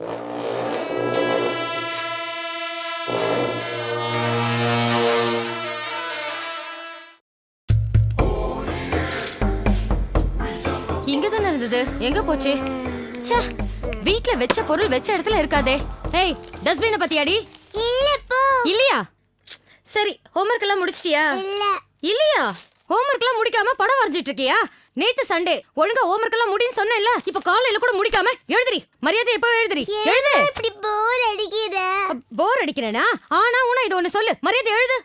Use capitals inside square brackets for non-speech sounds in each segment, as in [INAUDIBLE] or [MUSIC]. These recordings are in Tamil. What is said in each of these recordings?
இங்க தானே இருந்தது. எங்க போச்சு? ச்சே வீட்ல வெச்ச பொருள் வெச்ச இடத்துல இருக்காதே. ஏய் டஸ்ட்பின பத்தியாடி? இல்லப்போ இல்லையா? சரி ஹோம்ஒர்க் எல்லாம் முடிச்சிட்டியா? இல்ல. இல்லையா? ஹோம்ஒர்க் எல்லாம் முடிக்காம படம் வரைஞ்சிட்டு இருக்கியா? நேத்து சண்டே ஒழுங்கா ஹோம்ஒர்க் எல்லாம் முடின்னு சொன்னேன்ல இப்ப காலையில கூட முடிக்காம எழுதுறி மரியாதை எப்போ எழுதுறி எழுது. இப்படி போர் அடிக்கிற? போர் அடிக்கிறேனா? ஆனா உன இது ஒண்ணு சொல்லு. மரியாதை எழுது.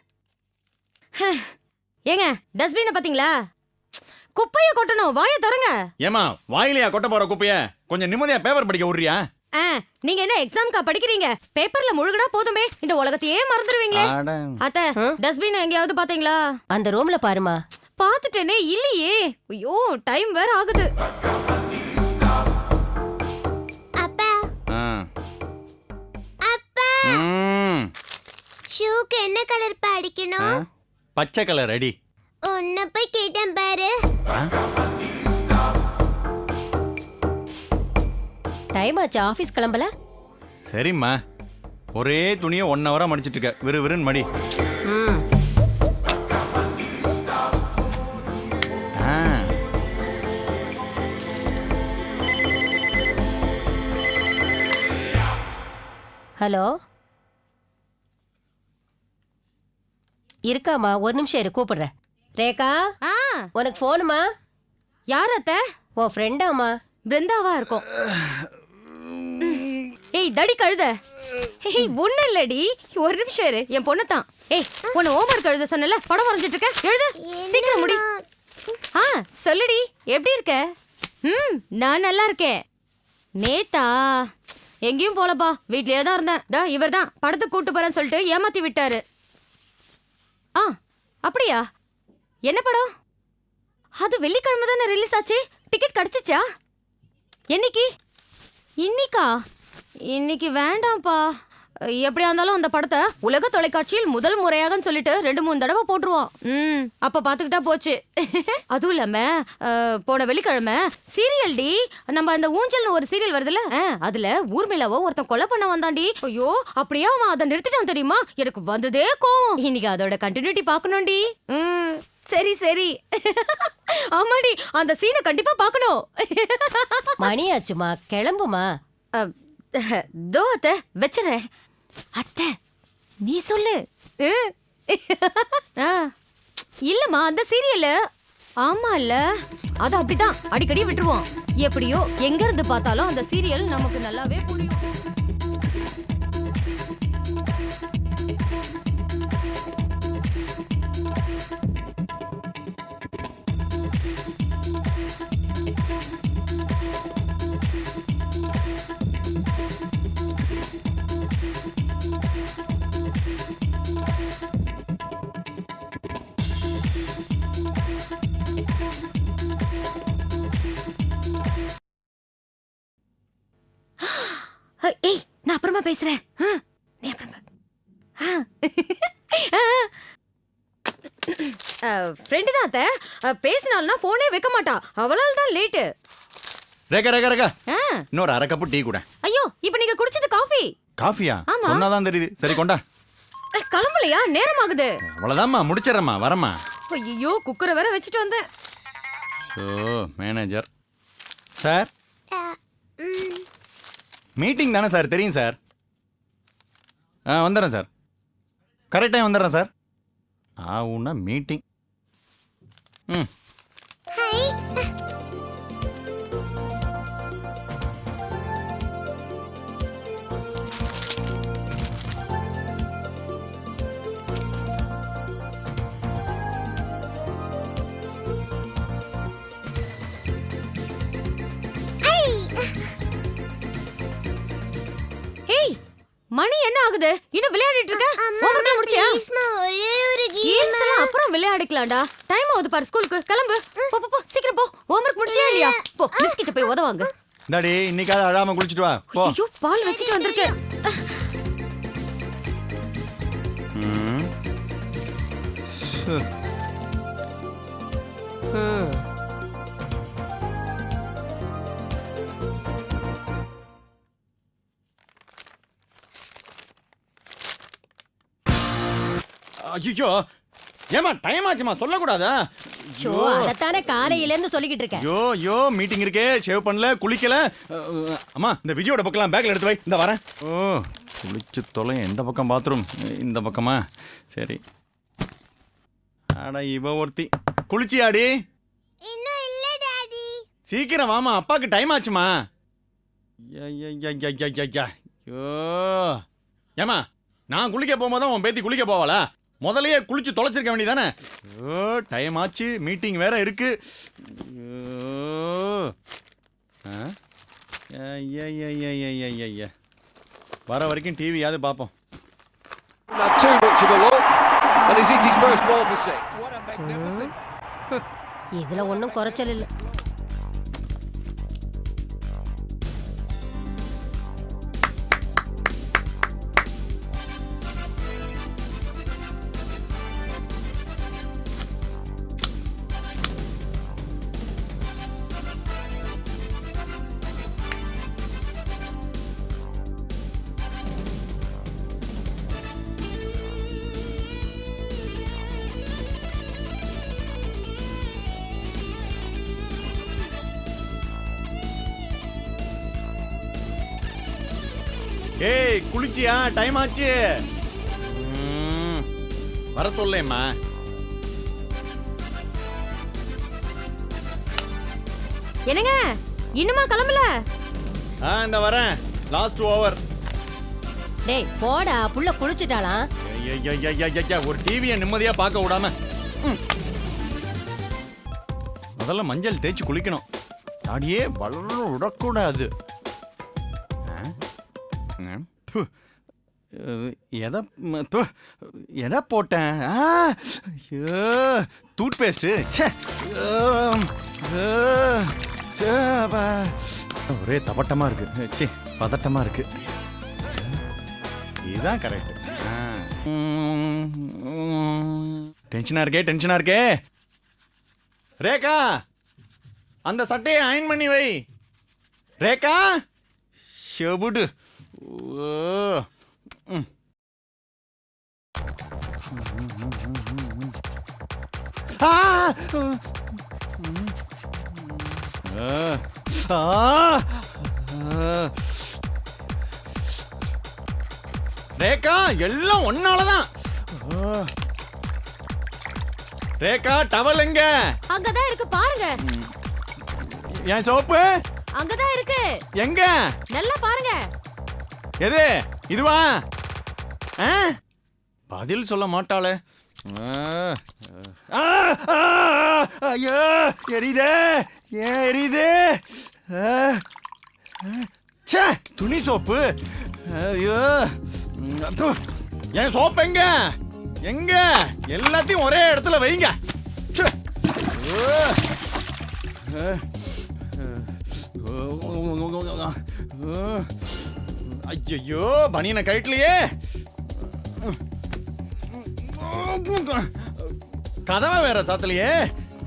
ஹ். ஏங்க டஸ்ட்பின பாத்தீங்களா? குப்பைய கொட்டணும். வாயை திறங்க. ஏமா வாயிலையா கொட்ட போற குப்பைய? கொஞ்சம் நிம்மதியா பேப்பர் படிக்க விடுறியா? ஆ, நீங்க என்ன எக்ஸாம்க்கா படிக்கிறீங்க? பேப்பர்ல முழுகுனா போதுமே. இந்த உலகத்தையே மறந்துடுவீங்களே. அத்த டஸ்ட்பின் எங்கேயாவது பாத்தீங்களா? அந்த ரூம்ல பாருமா பாத்துட்டேனே இல்லையே. ஐயோ டைம் வேற ஆகுது. அப்பா. ஆ. அப்பா. ம். ஷூக்கு என்ன கலர் ஆ? அடிக்கணும்? பச்சை கலர் அடி. உன்னை போய் கேட்டேன் பாரு? டைம் ஆச்சு ஆபீஸ் கிளம்பல? சரிம்மா. ஒரே துணியை ஒன் ஹவரா மடிச்சிட்டு இருக்க. விறு விறுன்னு மடி. ஹலோ? இருக்காமா ஒரு நிமிஷம் இரு கூப்பிடுறேன். ரேகா? ஆ. உனக்கு போனுமா யார் அத்த? உன் ஃப்ரெண்டாமா பிருந்தாவா இருக்கும். ஏய் தடி கழுத. ஏய் ஒண்ணு இல்லடி. ஒரு நிமிஷம் இரு என் பொண்ணு தான். ஏய் உன்னை ஹோம்ஒர்க் எழுத சொன்னல படம் வரைஞ்சிட்டு இருக்க. எழுது. சீக்கிரம் முடி. ஆ சொல்லுடி எப்படி இருக்க? ம் நான் நல்லா இருக்கேன். நேத்தா எங்கேயும் போலப்பா. வீட்லயே தான் இருந்தேன். டா இவர் தான் படத்துக்கு கூட்டு போறேன்னு சொல்லிட்டு ஏமாத்தி விட்டாரு. ஆ அப்படியா? என்ன படம்? அது வெள்ளிக்கிழமை தானே ரிலீஸ் ஆச்சு? டிக்கெட் கிடைச்சிச்சா? என்னைக்கு? இன்னிக்கா? இன்னைக்கு வேண்டாம்ப்பா. எப்படியா இருந்தாலும் அந்த படத்தை உலக தொலைக்காட்சியில் முதல் முறையாகன்னு சொல்லிட்டு ரெண்டு மூணு தடவை போட்டுருவோம். ம் அப்ப பாத்துக்கிட்டா போச்சு. அதுவும் இல்லாம போன வெள்ளிக்கிழமை சீரியல் டி நம்ம அந்த ஊஞ்சல்னு ஒரு சீரியல் வருதுல்ல அதுல ஊர்மிளாவோ ஒருத்தன் கொலை பண்ண வந்தான்டி. ஐயோ அப்படியே அவன் அதை நிறுத்திட்டான் தெரியுமா? எனக்கு வந்ததே கோவம். இன்னைக்கு அதோட கண்டினியூட்டி பார்க்கணும்டி. ம் சரி சரி. ஆமாடி அந்த சீனை கண்டிப்பா பார்க்கணும். மணி ஆச்சுமா கிளம்புமா? அஹ், தோ அத்தை நீ சொல்லு. இல்லம்மா அந்த சீரியல்ல. ஆமா இல்ல அது அப்படிதான் அடிக்கடி விட்டுருவோம். எப்படியோ எங்க இருந்து பார்த்தாலும் அந்த சீரியல் நமக்கு நல்லாவே புரியும். ஏய் நான் அப்புறமா பேசுறேன். நீ அப்புறமா ஃப்ரெண்டு [LAUGHS] தான் அத்தை. பேசினால்னா ஃபோனே வைக்க மாட்டா. அவளால தான் லேட்டு ரேகா ரேகா ரேகா. இன்னொரு அரை கப்பு டீ கூட. ஐயோ இப்போ நீங்க குடிச்சது காஃபி காஃபியா ஆமா. சொன்னாதான் தெரியுது. சரி கொண்டா. கிளம்பலையா? நேரம் ஆகுது அவ்வளவுதாம்மா முடிச்சிடறேம்மா வரம்மா. ஐயோ குக்கரை வேற வச்சுட்டு வந்தேன். ஓ மேனேஜர் சார் மீட்டிங் தானே சார்? தெரியும் சார். ஆ வந்துடுறேன் சார். கரெக்ட் டைம் வந்துடுறேன் சார். ஆவுன்னா மீட்டிங் ம். ஹாய் மணி என்ன ஆகுது? இன்னும் விளையாடிட்டு இருக்க? ஹோம்ஒர்க் முடிச்சியா? ஒரே ஒரு கேம் எல்லாம் அப்புறம் விளையாடிக்கலாம்டா. டைம் ஆகுது பாரு ஸ்கூலுக்கு கிளம்பு. போ போ, போ சீக்கிரம் போ. ஹோம்ஒர்க் முடிச்சியா இல்லையா? போ பிஸ்கிட்ட போய் உதவாங்க. இந்தாடி இன்னைக்காவது அழாம குளிச்சுட்டு வா. போ. ஐயோ பால் வச்சுட்டு வந்திருக்கேன். ம். ஐயோ ஏமா டைம் ஆச்சுமா சொல்லக்கூடாதா? ஷோ அதத்தானே காலையில இருந்து சொல்லிக்கிட்டு இருக்கேன். ஐயோ ஐயோ மீட்டிங் இருக்கே ஷேவ் பண்ணல குளிக்கல. அஹ், அம்மா இந்த விஜயோட பக்கம் பேக்ல எடுத்து வை இந்த வரேன். ஓ குளிச்சு தொலை எந்த பக்கம் பாத்ரூம் இந்த பக்கமா? சரி. அட இவ ஒருத்தி. குளிச்சியாடி? இன்னும் இல்ல டாடி. சீக்கிரம் வாமா அப்பாக்கு டைம் ஆச்சுமா ஐயா ஐயோ. ஏமா நான் குளிக்க போகும்போது தான் உன் பேத்தி குளிக்க போவாளா? முதல்லயே குளிச்சு தொலைச்சிருக்க வேண்டியதானே டைம் ஆச்சு. மீட்டிங் வேற இருக்கு. வர வரைக்கும் டிவியாவது பார்ப்போம். Not too much of [LAUGHS] ஏய் குளிச்சியா? டைம் ஆச்சு. வர சொல்லேம்மா. என்னங்க? இன்னுமா கிளம்பல? ஆ இந்த வரேன். லாஸ்ட் ஓவர் டேய் போடா. புள்ள குளிச்சுட்டாளாம் ஐயையையையைய, ஒரு டிவியை நிம்மதியா பார்க்க விடாம. முதல்ல மஞ்சள் தேய்ச்சி குளிக்கணும். தாடியே வளர விடக்கூடாது? அஹ், எதை ம, எதை போட்டேன்? ஆ! ஐயோ டூத் பேஸ்ட்டு ஒரே தபட்டமாக இருக்கு. ச்சே பதட்டமாக இருக்கு. இதுதான் கரெக்ட் டென்ஷனா இருக்கே டென்ஷனாக இருக்கே. ரேகா அந்த சட்டையை அயன் பண்ணி வை. ரேகா செபுடு ரேகா எல்லாம் ஒன்னாலதான் ரேகா டவல் எங்க? அங்கதான் இருக்கு பாருங்க. என் சோப்பு? அங்கதான் இருக்கு. எங்க? நல்லா பாருங்க. எது? இதுவா? ஆ? பதில் சொல்ல மாட்டாளே. ஐயோ எரியுதே ஏன் எரியுதே ச்சே துணி சோப்பு. ஐயோ. என் சோப்பு எங்க? எங்க? எல்லாத்தையும் ஒரே இடத்துல வைங்க. ச்சே. ஐயோ. பனியனை கழட்டலையே. கதவை வேற சாத்தலையே.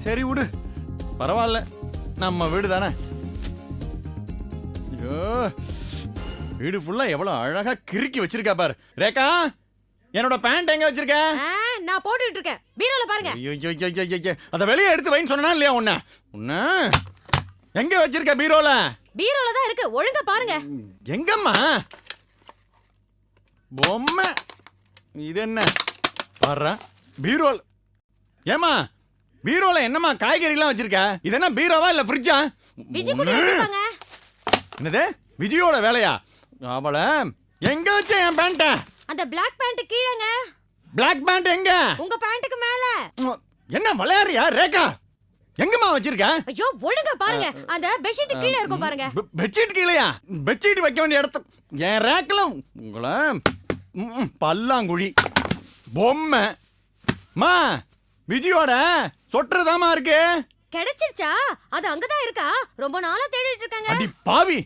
சரி விடு. பரவாயில்ல நம்ம வீடு தானே. ஐயோ வீடு ஃபுல்லா எவ்வளவு அழகா கிறுக்கி வச்சிருக்கா பாரு. ரேகா என்னோட பேண்ட் எங்க வச்சிருக்க? நான் போட்டுட்டு இருக்கேன். பீரோல பாருங்க. ஐயோ ஐயோ, ஐயோ, ஐயோ, ஐயோ. அத வெளியே எடுத்து வைன்னு சொன்னா இல்லையா உன்ன உன்ன எங்க வச்சிருக்க பீரோல பீரோல தான் இருக்கு. ஒழுங்கா பாருங்க. எங்கம்மா? பொம்மை. இது என்ன? பாரு பீரோல். ஏமா பீரோல என்னம்மா காய்கறிலாம் வச்சிருக்க? இது என்ன பீரோவா இல்ல ஃப்ரிட்ஜா விஜய் கூட எடுத்துப்பாங்க. என்னது? விஜயோட வேலையா? அவளை எங்க வச்ச என் பேண்ட்ட அந்த Black பேண்ட் கீழங்க. பிளாக் பேண்ட் எங்க? உங்க பேண்ட்டுக்கு மேல. என்ன விளையாடுறியா? ரேகா? எங்கம்மா வச்சிருக்க? ஐயோ ஒழுங்கா பாருங்க. அந்த பெட்ஷீட் கீழே இருக்கும் பாருங்க. பெட்ஷீட் கீழையா? பெட்ஷீட் வைக்க வேண்டிய இடத்து. என் ரேக்கில் உங்களை பல்லாங்குழி பொம்மை. மா விஜயோட சொட்டுறதாமா இருக்கு. கிடைச்சிருச்சா? அது அங்கதான் இருக்கா? ரொம்ப நாளா தேடிட்டு இருக்காங்க. அடி பாவி.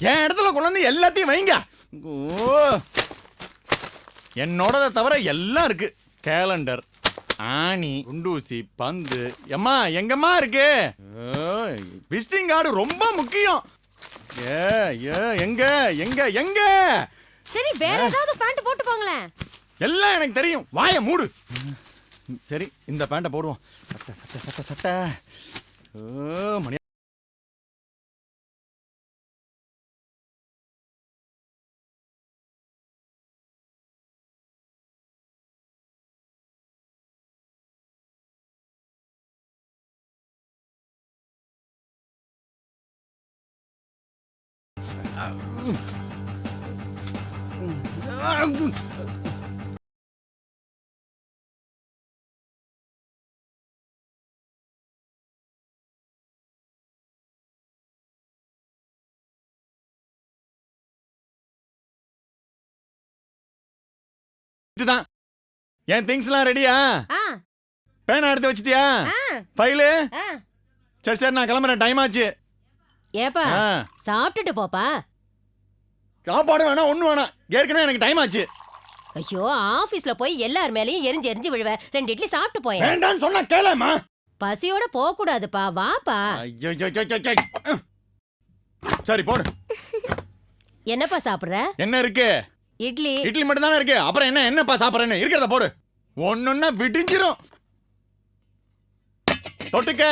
என் இடத்துல கொண்டு எல்லாத்தையும் வைங்க. ஓ. என்னோடத தவிர எல்லாம் இருக்கு. கேலண்டர் ஆணி. குண்டூசி பந்து. எம்மா எங்கம்மா இருக்கு? விசிட்டிங் கார்டு ரொம்ப முக்கியம். ஏ ஏ எங்க எங்க எங்க? சரி வேற ஏதாவது பேண்ட் போட்டு போங்களேன். எல்லாம் எனக்கு தெரியும். வாயை மூடு. சரி இந்த பேண்ட்டை போடுவோம். சட்டை சட்டை சட்டை சட்டை. ஓ மணி இதுதான். என் திங்ஸ்லாம் ரெடியா? பேனா எடுத்து வச்சிட்டியா? ஃபைலு? சரி சரி நான் கிளம்புறேன். டைம் ஆச்சு. ஏப்பா சாப்பிட்டுட்டு போப்பா. சாப்பாடு வேணாம் ஒண்ணு வேணாம் ஏற்கனவே எனக்கு டைம் ஆச்சு. ஐயோ ஆபீஸ்ல போய் எல்லார் மேலயும் எரிஞ்சு எரிஞ்சு விழுவ. ரெண்டு இட்லி சாப்பிட்டு போயேன். வேண்டாம்னு சொன்னா கேளம்மா. பசியோட போக கூடாதுப்பா வாப்பா. சரி போடு என்னப்பா சாப்பிடுற என்ன இருக்கு இட்லி. இட்லி மட்டும் தானே இருக்கு? அப்புறம் என்ன என்னப்பா சாப்பிட்றேன்னு? இருக்கிறத போடு. ஒன்னொன்னா விடிஞ்சிரும். தொட்டுக்க.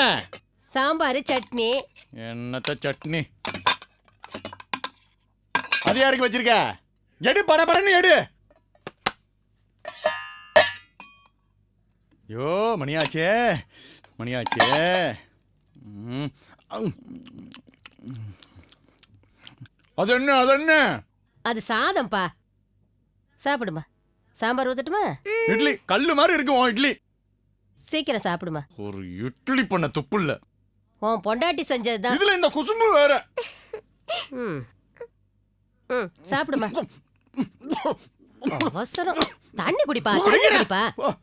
சாம்பார் சட்னி. என்னத்த சட்னி? அது யாருக்கு வச்சிருக்க? எடு படபடன்னு எடு. யோ மணியாச்சே. மணியாச்சே. அது என்ன அது என்ன? அது சாதம்ப்பா. சாப்பிடுமா? சாம்பார் ஊத்தட்டுமா? இட்லி கல்லு மாதிரி இருக்கு உன் இட்லி. சீக்கிரம் சாப்பிடுமா. ஒரு இட்லி பண்ண துப்பு இல்ல. உன் பொண்டாட்டி செஞ்சதுதான். இதுல இந்த குசும்பு வேற. ம். ம் சாப்பிடுமா. அவசரம். தண்ணி குடிப்பா தண்ணி. குடிப்பா.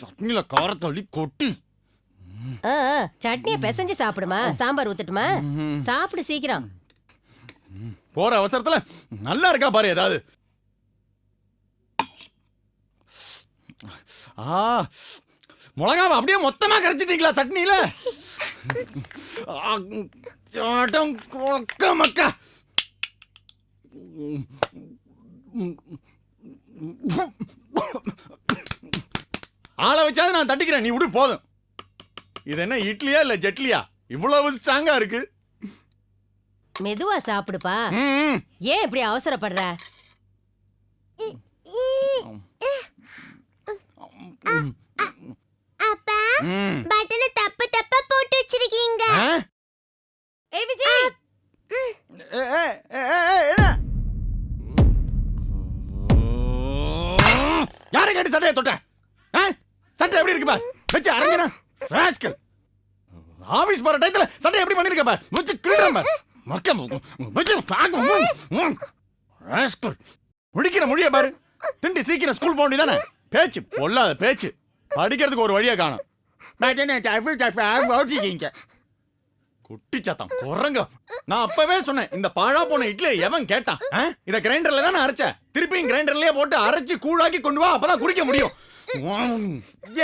சட்னில காரத்தள்ளி கொட்டி. சட்னியை பிசைஞ்சு சாப்பிடுமா? சாம்பார் ஊத்தட்டுமா. சாப்பிடு சீக்கிரம். போற அவசரத்துல நல்லா இருக்கா பாரு ஏதாவது. ஆ மிளகாவை அப்படியே மொத்தமா கரைச்சிட்டீங்களா சட்னியில? மக்கா. ஆளை வச்சாவது நான் தட்டிக்கிறேன். நீ விடு போதும். இது என்ன இட்லியா இல்ல ஜெட்லியா? இவ்வளவு ஸ்ட்ராங்கா இருக்கு. மெதுவா சாப்பிடுப்பா. ஏன் இப்படி அவசரப்படுற அப்பா. பட்டனை தப்பு தப்பா போட்டு வச்சிருக்கீங்க? ஏய் விஜய் ஏ, ஏ, ஏ, ஏ, ஏ, என்ன? யாரை கேட்டு சட்டையை தொட்ட? சட்டை எப்படி இருக்கு பார் வச்சு அரஞ்சனா ராஸ்கல் ஆபீஸ் போற டயத்துல சட்டை எப்படி பண்ணிருக்க பார் வச்சு முடிக்கிற மொழிய பாரு. திண்டி சீக்கிரம் ஸ்கூல் போக வேண்டியதானே பேச்சு பொல்லாத பேச்சு. படிக்கிறதுக்கு ஒரு வழியை காணும். குட்டி சத்தம் குரங்க. நான் அப்பவே சொன்னேன் இந்த பாழா போன இட்லி எவன் கேட்டான்? இத கிரைண்டர்ல தானே அரைச்ச? திருப்பியும் கிரைண்டர்லயே போட்டு அரைச்சு கூழாக்கி கொண்டு வா அப்பதான் குடிக்க முடியும்.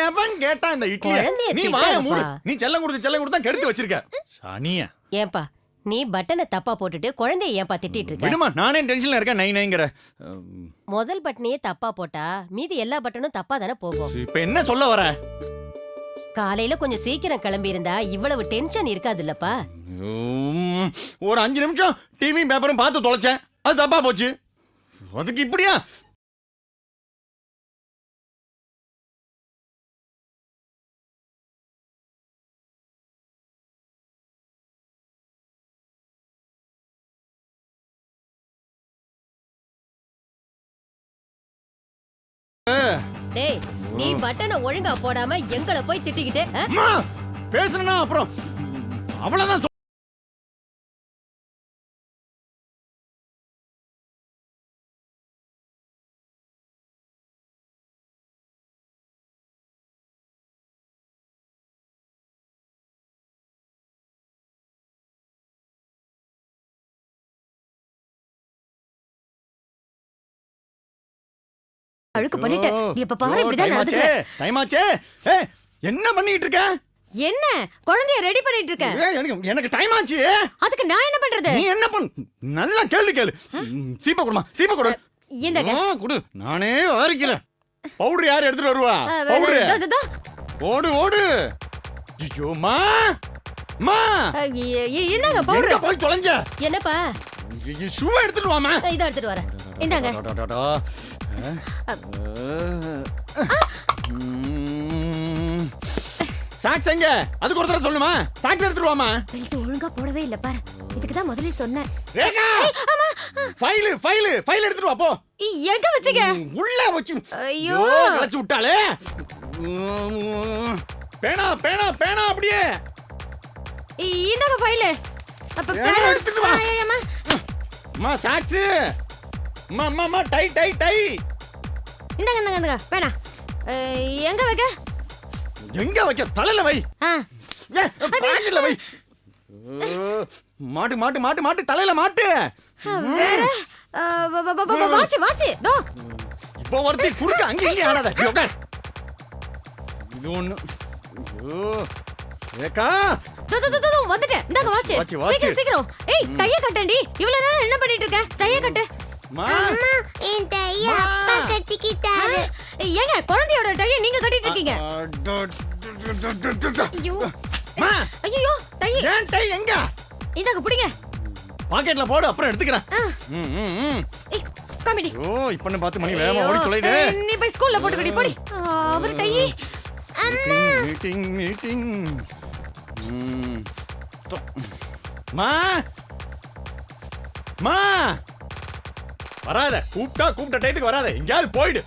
எவன் கேட்டான் இந்த இட்லி நீ வாய மூடு. நீ செல்லம் கொடுத்து செல்லம் கொடுத்து தான் கெடுத்து வச்சிருக்க. சனிய. ஏன்பா நீ பட்டனை தப்பா போட்டுட்டு குழந்தைய ஏன்பா திட்டிட்டு இருக்க? விடுமா நானே டென்ஷன்ல இருக்கேன் நை நைங்கிற முதல் பட்டனையே தப்பா போட்டா மீதி எல்லா பட்டனும் தப்பா தானே போகும். இப்ப என்ன சொல்ல வர? காலையில கொஞ்சம் சீக்கிரம் கிளம்பி இருந்தா இவ்வளவு டென்ஷன் இருக்காது இல்லப்பா உம், ஒரு அஞ்சு நிமிஷம் டிவியும் பேப்பரும் பார்த்து தொலைச்சேன். அது தப்பா போச்சு. அதுக்கு இப்படியா? டேய் நீ பட்டனை ஒழுங்கா போடாம எங்களை போய் திட்டிக்கிட்டு பேசுனா அப்புறம்? அவ்வளவுதான் அழுக்கு பண்ணிட்ட நீ எப்ப பாரு இப்படிதான் time நடந்துக்கிற ஆச்சே, என்ன பண்ணிட்டு இருக்க என்ன குழந்தைய ரெடி பண்ணிட்டு இருக்க எனக்கு எனக்கு டைம் ஆச்சு. அதுக்கு நான் என்ன பண்றது? நீ என்ன பண்ண நல்லா கேள்வி கேளு. சீப்பா கொடுமா சீப்பா கொடு. இந்தங்க. கொடு. நானே வாரிக்கிறேன் பவுடர் யார் எடுத்துட்டு வருவா? பவுடர். ஓடு ஓடு. ஐயோ மா எங்க பவுடர். போய் தொலைஞ்ச? என்னப்பா? ஷூவை எடுத்துட்டு வாமா இதை எடுத்துட்டு வரேன். இந்தாங்க. சாக்ஸ் எங்க? அதுக்கு ஒரு தடவை சொல்லுமா? சாக்ஸ் எடுத்துட்டு வாமா பெல்ட் ஒழுங்கா போடவே இல்ல பாரு. இதுக்கு தான் முதல்ல சொன்னேன். ரேகா! ஃபைல் ஃபைல் ஃபைல் எடுத்துட்டு வா போ. எங்க வச்சீங்க? உள்ள வச்சு. ஐயோ. களைச்சு விட்டாளே. பேனா பேனா பேனா அப்படியே. இந்தாங்க ஃபைல் அப்ப பேனா- எடுத்துட்டு வா? அம்மா சாக்ஸ் அம்மா அம்மா அம்மா டை டை டை. இந்தாங்க இந்தாங்க இந்தாங்க. அஹ், எங்க வைக்க? எங்க வைக்க? தலையில வை. ஆ. வை. மாட்டு மாட்டு மாட்டு மாட்டு தலையில மாட்டு. வேற? அஹ், வ- வ- வ- வ- வாட்ச் வாட்ச் தோ. இப்போ ஒருத்தி குறுக்க அங்க இங்க ஆடாத. இங்க உட்கார். இது ஒண்ணு. ஐயோ. ரேகா தோ தோ, தோ தோ, தோ வந்துட்டேன். இந்தாங்க watch. சீக்கிரம் சீக்கிரம். ஏய் டைய கட்டண்டி இவ்வளவு நேரம் என்ன பண்ணிட்டு இருக்க? டைய கட்டு. அம்மா என் டைய அம்மா. அப்பா கட்டிக்கிட்டாரு. ஏய், ஏங்க குழந்தையோட டைய நீங்க கட்டிட்டு இருக்கீங்க ஐயோ. மா. ஐயோ டை. ஏன் டை எங்க? இந்தாங்க புடிங்க. பாக்கெட்ல போடு அப்புறம் எடுத்துக்கிறேன். காமெடி ஓ இப்பன்னு பார்த்து மணி வேகமா ஓடி தொலைது நீ போய் ஸ்கூல்ல போட்டுக்கடி போடி. ஆ, அவர் டை. Meeting meeting. மா. மா. வராத. கூப்பிட்டா கூப்பிட்ட டயத்துக்கு வராத. எங்கேயாவது போயிடு.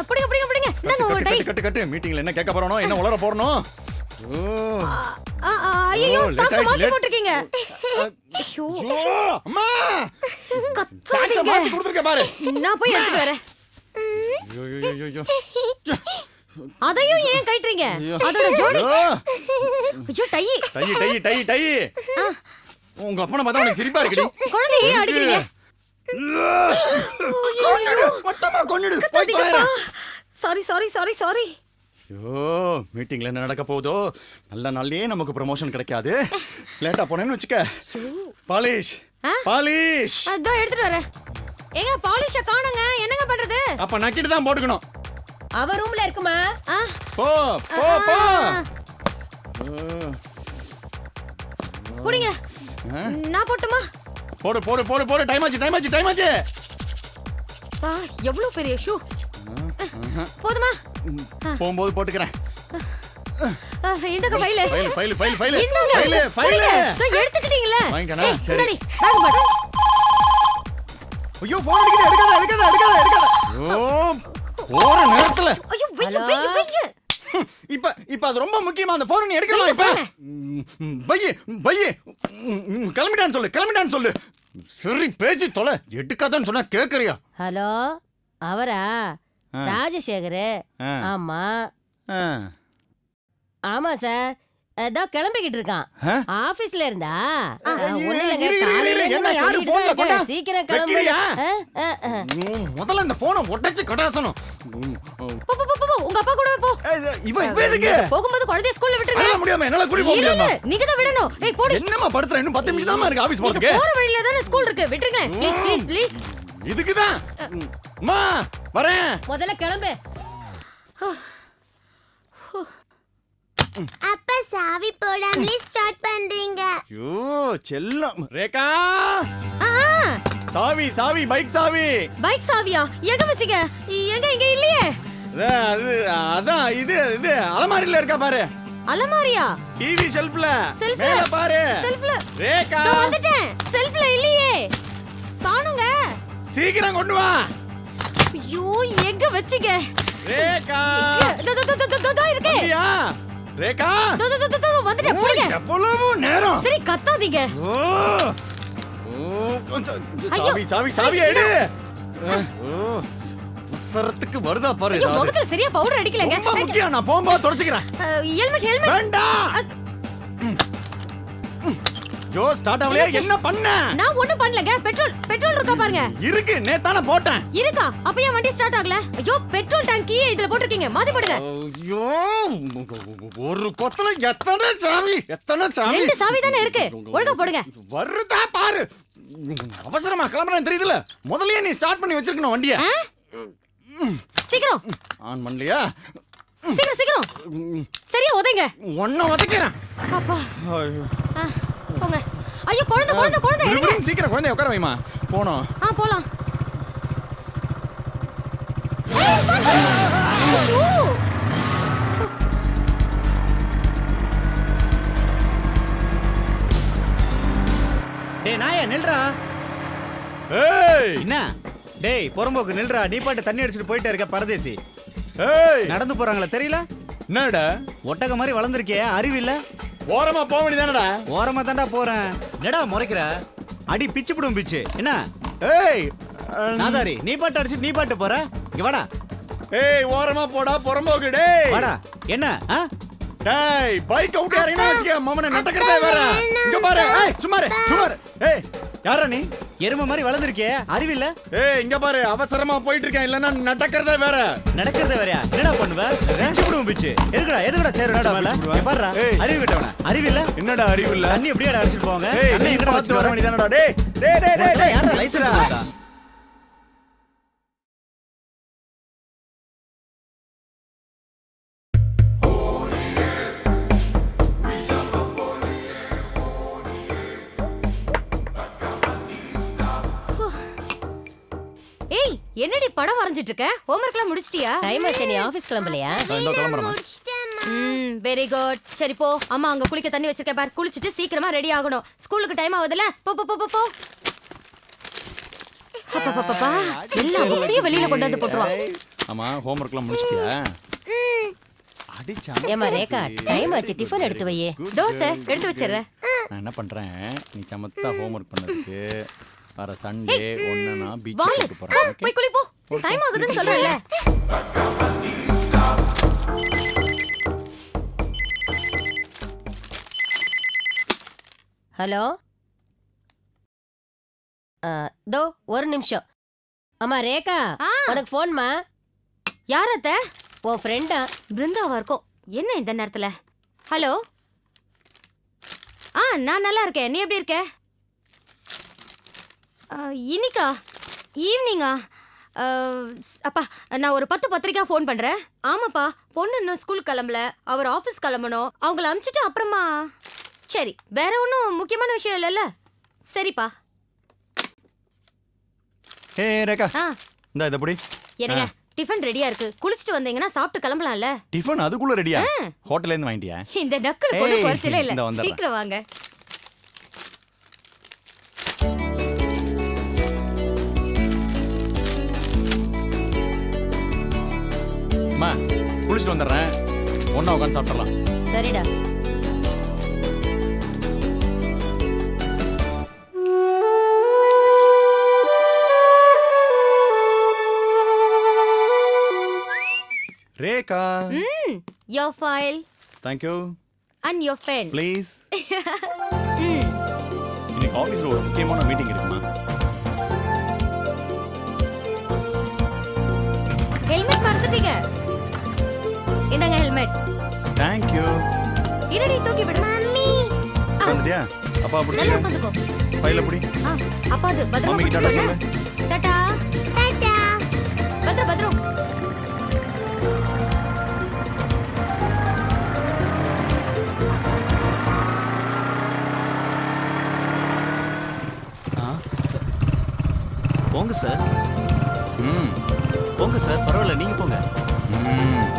புடிங்க புடிங்க புடிங்க இந்தாங்க உங்க டை கட்டு கட்டு கட்டு. மீட்டிங்ல என்ன கேட்க போறனோ என்ன ஆ, ஆ, ஐயோ சாக்ஸ் மாத்தி. போட்டிருக்கீங்க. ஐயோ. அம்மா! சாக்ஸ மாத்தி கொடுத்துருக்க பாரு. நான் போய் எடுத்துட்டு வரேன். ஐயோ ஐயோ ஐயோ ஐயோ. அதையும் ஏன் கட்டுறீங்க. அதோட ஜோடி. ஐயோ. Tie. Tie tie tie tie. உங்க அப்பனை பார்த்தா உனக்கு சிரிப்பா இருக்குடி. குழந்தைய அடிக்கிறீங்க? கொன்னுடு மொத்தமா கொன்னுடு. போய் தொலைறா சாரி சாரி சாரி சாரி ஐயோ மீட்டிங்ல என்ன நடக்க போகுதோ? நல்ல நாள்லயே நமக்கு ப்ரமோஷன் கிடைக்காது. லேட்டா போனேன்னு வச்சுக்க. பாலிஷ்? பாலிஷ். அதான் எடுத்துட்டு வரேன். ஏங்க பாலிஷ காணுங்க. என்னங்க பண்றது? அப்ப நக்கிட்டு தான் போட்டுக்கணும். அவ ரூம்ல இருக்குமா? போ போ போ. புடிங்க. ஆ? நான் போட்டுமா? போடு போடு போடு போடு. டைம் ஆச்சு டைம் ஆச்சு டைம் ஆச்சு. பா எவ்வளவு பெரிய ஷூ போதுமா? போகும்போது போட்டுக்கிறேன். இந்தாங்க file file file file file இந்தாங்க. ஃபைல் ஃபைல் எடுத்துக்கிட்டீங்களே. வாங்கிட்டேனா? ஏய், சரி. ஐயோ போன் அடிக்குது எடுக்காத எடுக்காத எடுக்காத எடுக்காத. ஐயோ போற நேரத்துல. ஐயோ? வைங்க வைங்க ஹம், [LAUGHS] இப்ப இப்ப அது ரொம்ப முக்கியமா அந்த போன் நீ எடுக்கலாமா வைங்க, இப்ப. பையி பையி கிளம்பிட்டான்னு சொல்லு கிளம்பிட்டான்னு சொல்லு. சரி பேசி தொலை எடுக்காதன்னு சொன்னா கேக்குறியா? ஹலோ அவரா? ராஜசேகர்? ஆமா. ஆமா சார். ஏதோ கிளம்பிக்கிட்டு இருக்கான்? ஆபீஸ்ல இருந்தா? சீக்கிரம் கிளம்பு. முதல்ல இந்த போனை உடைச்சு கடாசணும் உங்க அப்பா கூட போ. இவன் இப்ப எதுக்கு? போகும்போது குழந்தைய ஸ்கூல்ல விட்டுருங்க முடியாம என்னால கூடி போக முடியாமா. நீங்க தான் விடணும். ஏய் போடி. என்னம்மா படுத்துற? இன்னும் பத்து நிமிஷம் தான் இருக்கு ஆபீஸ் போறதுக்கு. போற வழியில தானே ஸ்கூல் இருக்கு. விட்டுருங்க. ப்ளீஸ் ப்ளீஸ் ப்ளீஸ் இதுக்குதான். ம், அம்மா வரேன். முதல்ல கிளம்பு. அப்பா சாவி போடாமலே ஸ்டார்ட் பண்றீங்க. ஐயோ செல்லம். ரேகா. சாவி சாவி பைக் சாவி. பைக் சாவியா? எங்க வச்சீங்க? எங்க இங்க இல்லையே. அது அதான் இது இது அலமாரில இருக்கா பாரு. அலமாரியா? டிவி ஷெல்ஃப்ல. மேல பாரு. செல்ஃப்ல ரேகா. இதோ வந்துட்டேன். செல்ஃப்ல இல்லையே. காணுங்க. சீக்கிரம் கொண்டு வா. ஐயோ எங்க வச்சீங்க? ரேகா. இதோ, இதோ, இதோ, இதோ, இதோ இருக்கு. வந்தியா? ரேகா. இதோ, இதோ, இதோ, இதோ, வந்துட்டேன். புடிங்க எவ்வளவு நேரம்? சரி கத்தாதீங்க. ஓ. ஓ, ஐயோ. சாவி சாவி சாவி எடு. ஓ. உசரத்துக்கு வருதா பாரு ஐயோ ஏதாவது. முகத்துல சரியா பவுடர் அடிக்கலங்க. ரொம்ப முக்கியம். நான் போகும்போது தொடச்சுக்கிறேன். ஹெல்மெட் ஹெல்மெட் வேண்டாம் ஜோ ஸ்டார்ட் ஆகலையா? என்ன பண்ண? நான் ஒண்ணும் பண்ணலங்க. பெட்ரோல் பெட்ரோல் இருக்கா பாருங்க. இருக்கு. நேத்தான போட்டேன். இருக்கா? அப்ப ஏன் வண்டி ஸ்டார்ட் ஆகல? ஐயோ பெட்ரோல் டேங்கி இதுல போட்டிருக்கீங்க. மாத்தி போடுங்க. ஐயோ ஒரு கொத்தல எத்தனை சாவி? எத்தனை சாவி? ரெண்டு சாவி தானே இருக்கு. ஒழுங்கா போடுங்க. வருதா பாரு. அவசரமா கிளம்புறேன் தெரியுதுல முதல்லயே நீ ஸ்டார்ட் பண்ணி வச்சிருக்கணும் வண்டிய? சீக்கிரம். ஆன் பண்ணலையா? சீக்கிரம் சீக்கிரம். சரியா உதைங்க. ஒன்ன உதைக்கிறேன். அப்பா. போங்க. ஐயோ குழந்தை குழந்தை குழந்தை. எடுங்க சீக்கிரம் குழந்தைய உட்கார வைமா போனோம். ஆ போலாம். டேய் நாயா நில்றா. ஏய். என்ன? டேய் புறம்போக்கு நில்றா. நீ பாட்டு தண்ணி அடிச்சிட்டு போயிட்டே இருக்க பரதேசி. ஏய்! நடந்து போறாங்களா தெரியல? என்னடா? ஒட்டக மாதிரி வளர்ந்துருக்கே அறிவு இல்ல? ஓரமா போக வேண்டியதானடா? ஓரமா தான்டா போறேன். என்னடா முறைக்கிற? அடி பிச்சு பிடும் பிச்சு. என்ன? ஏய் நாதாரி நீ பாட்டு அடிச்சிட்டு நீ பாட்டு போற? இங்க வாடா. ஏய் ஓரமா போடா புறம்போக்கு டேய். வாடா. என்ன? ஆ? டேய் பைக் அவுட் யாரீனா வச்சுக்க மம்மன நடக்கறதே வேற. இங்க பாரு. ஏய் சும்மா இரு, சும்மா இரு. ஏய் யாரா நீ? எருமை மாதிரி வளர்ந்துருக்கே அறிவு இல்ல? ஏய் இங்க பாரு அவசரமா போயிட்டு இருக்கேன் இல்லன்னா நடக்கறதே வேற. நடக்கிறத வேறயா? என்னடா பண்ணுவ? பிச்சு பிடும் பிச்சு. எதுக்குடா எதுக்குடா சேர் என்னடா மேல? இங்க பாருடா. அறிவு விட்டவன அறிவு இல்ல? என்னடா அறிவு இல்ல? தண்ணி எப்படியா அடிச்சிட்டு போவாங்க? நீ எங்கடா பார்த்து வர வேண்டியதானடா டேய் டேய் டேய் டேய் டேய். யாரா லைசன்ஸ் இருக்கா ஏய் என்னடி படம் வரைஞ்சிட்டு இருக்க? ஹோம்ஒர்க்லாம் முடிச்சிட்டியா? டைம் ஆச்சு நீ ஆபீஸ் கிளம்பலையா? கிளம்புறமா முடிச்சிட்டேம்மா. ம் வெரி குட் சரி போ. அம்மா அங்க குளிக்க தண்ணி வச்சிருக்க பாரு. குளிச்சிட்டு சீக்கிரமா ரெடி ஆகணும். ஸ்கூலுக்கு டைம் ஆகுதுல போ போ போ போ போ. அப்பப்பப்பா எல்லா புக்ஸையும் வெளியில கொண்டு வந்து போட்டுருவான் ஆமா ஹோம்ஒர்க்லாம் முடிச்சிட்டியா? அடிச்சா ஏமா ரேகா டைம் ஆச்சு. டிஃபன் எடுத்து வையே. தோசை எடுத்து வச்சிடுறேன். நான் என்ன பண்றேன்? நீ சமத்தா ஹோம்ஒர்க் பண்ணதுக்கு வர சண்டே நான் பீச் கூட்டு போறேன்? போய் குளி போ டைம் ஆகுதுன்னு சொல்றேன்ல. ஹலோ தோ ஒரு நிமிஷம். அம்மா ரேகா ஆ. உனக்கு ஃபோன்மா யார் அத்த? உன் ஃப்ரெண்டா பிருந்தாவா இருக்கும். என்ன இந்த நேரத்துல? ஹலோ ஆ நான் நல்லா இருக்கேன். நீ எப்படி இருக்க? இன்னிக்கா? ஈவினிங்கா? அப்பா நான் ஒரு பத்து பத்திரிக்கா ஃபோன் பண்றேன். ஆமாப்பா பொண்ணு இன்னும் ஸ்கூல் கிளம்பல. அவர் ஆஃபீஸ் கிளம்பணும். அவங்கள அனுப்பிச்சிட்டு அப்புறமா. சரி வேற ஒன்றும் முக்கியமான விஷயம் இல்லைல்ல? சரிப்பா. ஏய் ரேகா. ஆ. இந்த இத புடி. என்னங்க டிஃபன் ரெடியா இருக்கு? குளிச்சுட்டு வந்தீங்கன்னா சாப்பிட்டு கிளம்பலாம்ல? டிஃபன் அதுக்குள்ள ரெடியா? ஹோட்டல்ல இருந்து வாங்கிட்டியா? இந்த டக்குல கொண்டு ஏய், குறைச்சலே இல்ல. சீக்கிரம் வாங்க. அம்மா குளிச்சுட்டு வந்துடுறேன். ஒண்ணா உட்காந்து சாப்பிடலாம் சரிடா. ரேகா. ம் your file thank you and your pen please இன்னைக்கு ஆஃபீஸ்ல ஒரு முக்கியமான மீட்டிங் இருக்குமா? ஹெல்மெட் மறந்துட்டீங்க. இந்தாங்க ஹெல்மெட்? தேங்க்யூ இருடி தூக்கி விடு. மம்மி. வந்துட்டியா அப்பா நல்லா பிடிச்சி உட்காந்துக்கோ. ஃபைல புடி. ஆ அப்பா அது பத்திரமா மம்மிக்கு டாடா சொல்லு. டாடா. டாடா. பத்திரம் பத்திரம். போங்க சார். ம். போங்க சார். பரவாயில்ல நீங்க போங்க. ம்.